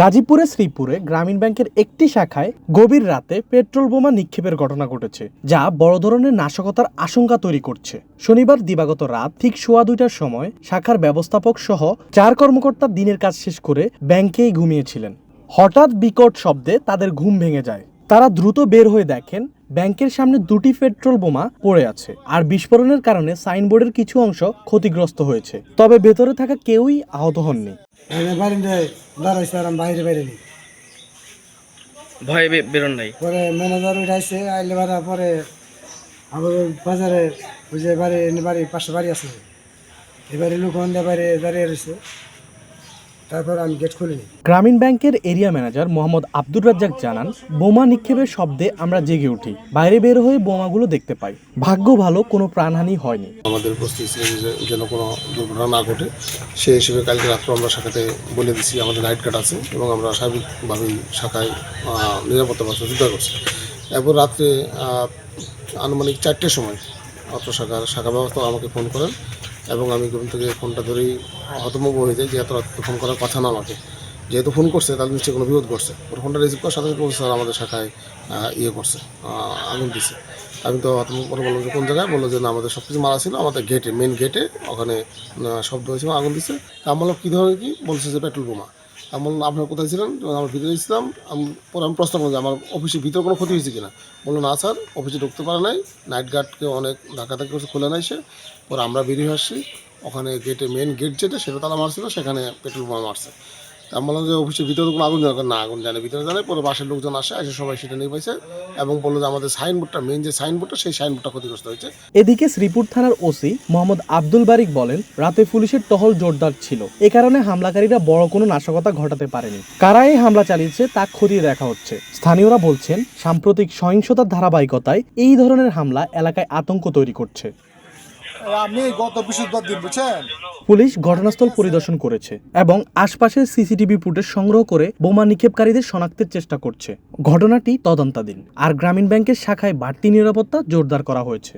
গাজীপুরে শ্রীপুরে গ্রামীণ ব্যাংকের একটি শাখায় গভীর রাতে পেট্রোল বোমা নিক্ষেপের ঘটনা ঘটেছে, যা বড় ধরনের নাশকতার আশঙ্কা তৈরি করছে। শনিবার দিবাগত রাত ঠিক সোয়া দুইটার সময় শাখার ব্যবস্থাপক সহ চার কর্মকর্তা দিনের কাজ শেষ করে ব্যাংকেই ঘুমিয়েছিলেন। হঠাৎ বিকট শব্দে তাদের ঘুম ভেঙে যায়। তারা দ্রুত বের হয়ে দেখেন ব্যাংকের সামনে দুটি পেট্রোল বোমা পড়ে আছে আর বিস্ফোরণের কারণে সাইনবোর্ডের কিছু অংশ ক্ষতিগ্রস্ত হয়েছে। তবে ভেতরে থাকা কেউই আহত হননি। বারিন্দায় দাঁড়াইছে আর আমি বাইরে বাইরে নি ভয়ে বেরোন নাই? পরে ম্যানেজার উঠাইছে আইলে বাড়া পরে ওই বাজারে ওই যে বাড়ি বাড়ি পাশে বাড়ি আছে। এবারে লোক বাইরে দাঁড়িয়ে রয়েছে। তারপর আমি গেট খুলিনি গ্রামীণ ব্যাংকের এরিয়া ম্যানেজার মোহাম্মদ আব্দুর রাজ্জাক জানান বোমা নিক্ষেপের শব্দে আমরা জেগে উঠি বাইরে বের হয়ে বোমাগুলো দেখতে পাই। ভাগ্য ভালো কোনো প্রাণহানি হয়নি। আমাদের যে যেন কোনো দুর্ঘটনা না ঘটে সেই হিসেবে কালকে রাত্রে আমরা শাখাতে বলে দিছি আমাদের নাইট গার্ড আছে এবং আমরা স্বাভাবিকভাবেই শাখায় নিরাপত্তা ব্যবস্থা করছি। এরপর রাত্রে আনুমানিক চারটের সময় অত্র শাখার শাখা ব্যবস্থা আমাকে ফোন করেন এবং আমি ঘুম থেকে ফোনটা ধরেই হতমগ্ন হয়ে যাই যে এত রাত্রে ফোন করার কথা না আমাকে। যেহেতু ফোন করছে, তাহলে নিশ্চয়ই কোনো বিরোধ করছে। ওর ফোনটা রিসিভ করার সাথে সাথে স্যার আমাদের শাখায় ইয়ে করছে আগুন দিছে। আমি তো হতম করে বললাম যে, কোন জায়গায়? বলল যে, না, আমাদের সব কিছু মারা ছিল, আমাদের গেটে মেন গেটে ওখানে শব্দ হয়েছে আগুন দিছে। তা বললাম, কী ধরনের কি? বলছে যে, পেট্রোল বোমা। বললাম আপনার কোথায় ছিলেন? আমার ভিতরে ছিলাম। পরে আমি প্রশ্ন করলাম যে আমার অফিসের ভিতরে কোনো ক্ষতি হয়েছে কিনা? বলল, না স্যার, অফিসে ঢুকতে পারে নাই। নাইট গার্ডকে অনেক ধাক্কা ধাক্কি করছে খুলে নাই সে। পরে আমরা বেরিয়ে আসছি। ওখানে গেটে মেন গেট যেটা, সেটা তারা মারছিল, সেখানে পেট্রোল বোমা মারছে। আমি বললাম যে অফিসের ভিতরে কোনো আগুন জানে না, আগুন জানে ভিতরে জানে পরে বাসের লোকজন আসে, এসে সবাই সেটা নিয়ে পাইছে এবং বলল যে আমাদের সাইনবোর্ডটা মেন যে সাইনবোর্ডটা, সেই সাইনবোর্ডটা ক্ষতিগ্রস্ত হয়েছে। এদিকে শ্রীপুর থানার ওসি মোহাম্মদ আব্দুল বারিক বলেন, রাতে পুলিশের টহল জোরদার ছিল। এ কারণে হামলাকারীরা বড় কোনো নাশকতা ঘটাতে পারেনি। কারা এই হামলা চালিয়েছে তা খতিয়ে দেখা হচ্ছে। স্থানীয়রা বলছেন, সাম্প্রতিক সহিংসতার ধারাবাহিকতায় এই ধরনের হামলা এলাকায় আতঙ্ক তৈরি করছে। আমি গত বৃহস্পতিবার দিন, বুঝছেন? পুলিশ ঘটনাস্থল পরিদর্শন করেছে এবং আশপাশের সিসিটিভি ফুটেজ সংগ্রহ করে বোমা নিক্ষেপকারীদের শনাক্তের চেষ্টা করছে। ঘটনাটি তদন্তাধীন, আর গ্রামীণ ব্যাংকের শাখায় বাড়তি নিরাপত্তা জোরদার করা হয়েছে।